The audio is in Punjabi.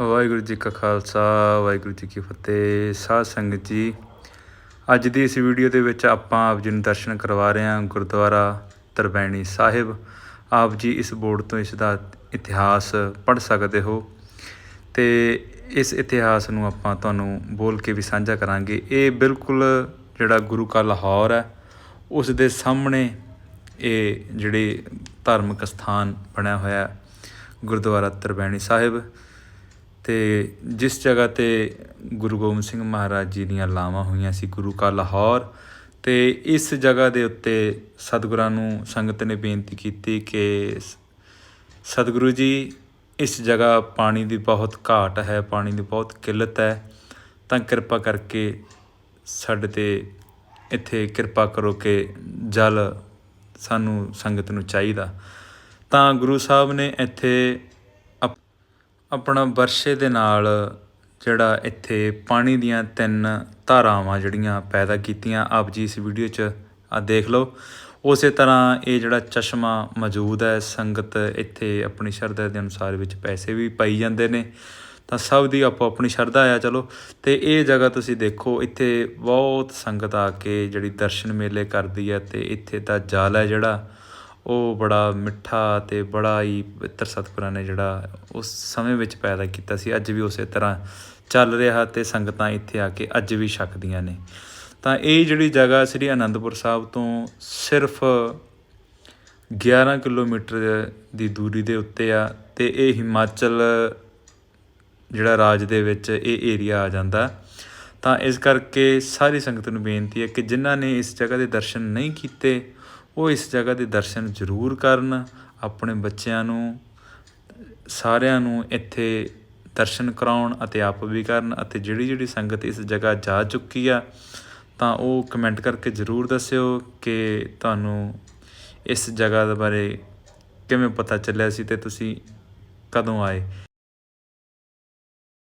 ਵਾਹਿਗੁਰੂ ਜੀ ਕਾ ਖਾਲਸਾ, ਵਾਹਿਗੁਰੂ ਜੀ ਕੀ ਫਤਿਹ, ਸਾਧ ਸੰਗਤ ਜੀ। ਅੱਜ ਦੀ ਇਸ ਵੀਡੀਓ ਦੇ ਵਿੱਚ ਆਪਾਂ ਆਪ ਜੀ ਨੂੰ ਦਰਸ਼ਨ ਕਰਵਾ ਰਹੇ ਹਾਂ ਗੁਰਦੁਆਰਾ ਤਰਬੈਣੀ ਸਾਹਿਬ। ਆਪ ਜੀ ਇਸ ਬੋਰਡ ਤੋਂ ਇਸ ਦਾ ਇਤਿਹਾਸ ਪੜ੍ਹ ਸਕਦੇ ਹੋ। ਤੇ ਇਸ ਇਤਿਹਾਸ ਨੂੰ ਆਪਾਂ ਤੁਹਾਨੂੰ ਬੋਲ ਕੇ ਵੀ ਸਾਂਝਾ ਕਰਾਂਗੇ। ਇਹ ਬਿਲਕੁਲ ਜਿਹੜਾ ਗੁਰੂ ਕਾ ਲਾਹੌਰ ਹੈ, ਉਸ ਦੇ ਸਾਹਮਣੇ ਇਹ ਜਿਹੜੇ ਧਾਰਮਿਕ ਸਥਾਨ ਬਣਿਆ ਹੋਇਆ ਗੁਰਦੁਆਰਾ ਤਰਬੈਣੀ ਸਾਹਿਬ। ਅਤੇ ਜਿਸ ਜਗ੍ਹਾ ਤੇ ਗੁਰੂ ਗੋਬਿੰਦ ਸਿੰਘ ਮਹਾਰਾਜ ਜੀ ਦੀਆਂ ਲਾਵਾਂ ਹੋਈਆਂ ਸੀ ਗੁਰੂ ਕਾ ਲਾਹੌਰ ਅਤੇ ਇਸ ਜਗ੍ਹਾ ਦੇ ਉੱਤੇ ਸਤਿਗੁਰਾਂ ਨੂੰ ਸੰਗਤ ਨੇ ਬੇਨਤੀ ਕੀਤੀ ਕਿ ਸਤਿਗੁਰੂ ਜੀ, ਇਸ ਜਗ੍ਹਾ ਪਾਣੀ ਦੀ ਬਹੁਤ ਘਾਟ ਹੈ, ਪਾਣੀ ਦੀ ਬਹੁਤ ਕਿੱਲਤ ਹੈ, ਤਾਂ ਕਿਰਪਾ ਕਰਕੇ ਸਾਡੇ ਤੇ ਇੱਥੇ ਕਿਰਪਾ ਕਰੋ ਕਿ ਜਲ ਸਾਨੂੰ ਸੰਗਤ ਨੂੰ ਚਾਹੀਦਾ। ਤਾਂ ਗੁਰੂ ਸਾਹਿਬ ਨੇ ਇੱਥੇ ਆਪਣਾ ਵਰਸ਼ੇ ਦੇ ਨਾਲ ਜਿਹੜਾ ਇੱਥੇ ਪਾਣੀ ਦੀਆਂ ਤਿੰਨ ਧਾਰਾਵਾਂ ਜਿਹੜੀਆਂ ਪੈਦਾ ਕੀਤੀਆਂ, ਆਪ ਜੀ ਇਸ ਵੀਡੀਓ 'ਚ ਆ ਦੇਖ ਲਓ। ਉਸੇ ਤਰ੍ਹਾਂ ਇਹ ਜਿਹੜਾ ਚਸ਼ਮਾ ਮੌਜੂਦ ਹੈ, ਸੰਗਤ ਇੱਥੇ ਆਪਣੀ ਸ਼ਰਧਾ ਦੇ ਅਨੁਸਾਰ ਵਿੱਚ ਪੈਸੇ ਵੀ ਪਾਈ ਜਾਂਦੇ ਨੇ। ਤਾਂ ਸਭ ਦੀ ਆਪੋ ਆਪਣੀ ਸ਼ਰਧਾ ਆ, ਚਲੋ। ਤੇ ਇਹ ਜਗ੍ਹਾ ਤੁਸੀਂ ਦੇਖੋ, ਇੱਥੇ ਬਹੁਤ ਸੰਗਤ ਆ ਕੇ ਜਿਹੜੀ ਦਰਸ਼ਨ ਮੇਲੇ ਕਰਦੀ ਹੈ ਤੇ ਇੱਥੇ ਦਾ ਜਾਲ ਹੈ ਜਿਹੜਾ। ਉਹ ਬੜਾ ਮਿੱਠਾ ਅਤੇ ਬੜਾ ਹੀ ਪਵਿੱਤਰ ਸਤਿਗੁਰਾਂ ਨੇ ਜਿਹੜਾ ਉਸ ਸਮੇਂ ਵਿੱਚ ਪੈਦਾ ਕੀਤਾ ਸੀ। ਅੱਜ ਵੀ ਉਸੇ ਤਰ੍ਹਾਂ ਚੱਲ ਰਿਹਾ ਅਤੇ ਸੰਗਤਾਂ ਇੱਥੇ ਆ ਕੇ ਅੱਜ ਵੀ ਛਕਦੀਆਂ ਨੇ। ਤਾਂ ਇਹ ਜਿਹੜੀ ਜਗ੍ਹਾ ਸ੍ਰੀ ਅਨੰਦਪੁਰ ਸਾਹਿਬ ਤੋਂ ਸਿਰਫ 11 ਕਿਲੋਮੀਟਰ ਦੀ ਦੂਰੀ ਦੇ ਉੱਤੇ ਆ ਤੇ ਇਹ ਹਿਮਾਚਲ ਜਿਹੜਾ ਰਾਜ ਦੇ ਵਿੱਚ ਇਹ ਏਰੀਆ ਆ ਜਾਂਦਾ। ਤਾਂ ਇਸ ਕਰਕੇ ਸਾਰੀ ਸੰਗਤ ਨੂੰ ਬੇਨਤੀ ਹੈ ਕਿ ਜਿਨ੍ਹਾਂ ਨੇ ਇਸ ਜਗ੍ਹਾ ਦੇ ਦਰਸ਼ਨ ਨਹੀਂ ਕੀਤੇ ਉਹ ਇਸ ਜਗ੍ਹਾ ਦੇ ਦਰਸ਼ਨ ਜ਼ਰੂਰ ਕਰਨ, ਆਪਣੇ ਬੱਚਿਆਂ ਨੂੰ, ਸਾਰਿਆਂ ਨੂੰ ਇੱਥੇ ਦਰਸ਼ਨ ਕਰਾਉਣ ਅਤੇ ਆਪ ਵੀ ਕਰਨ ਅਤੇ ਜਿਹੜੀ ਜਿਹੜੀ ਸੰਗਤ ਇਸ ਜਗ੍ਹਾ ਜਾ ਚੁੱਕੀ ਆ, ਤਾਂ ਉਹ ਕਮੈਂਟ ਕਰਕੇ ਜ਼ਰੂਰ ਦੱਸਿਓ ਕਿ ਤੁਹਾਨੂੰ ਇਸ ਜਗ੍ਹਾ ਦੇ ਬਾਰੇ ਕਿਵੇਂ ਪਤਾ ਚੱਲਿਆ ਸੀ ਤੇ ਤੁਸੀਂ ਕਦੋਂ ਆਏ।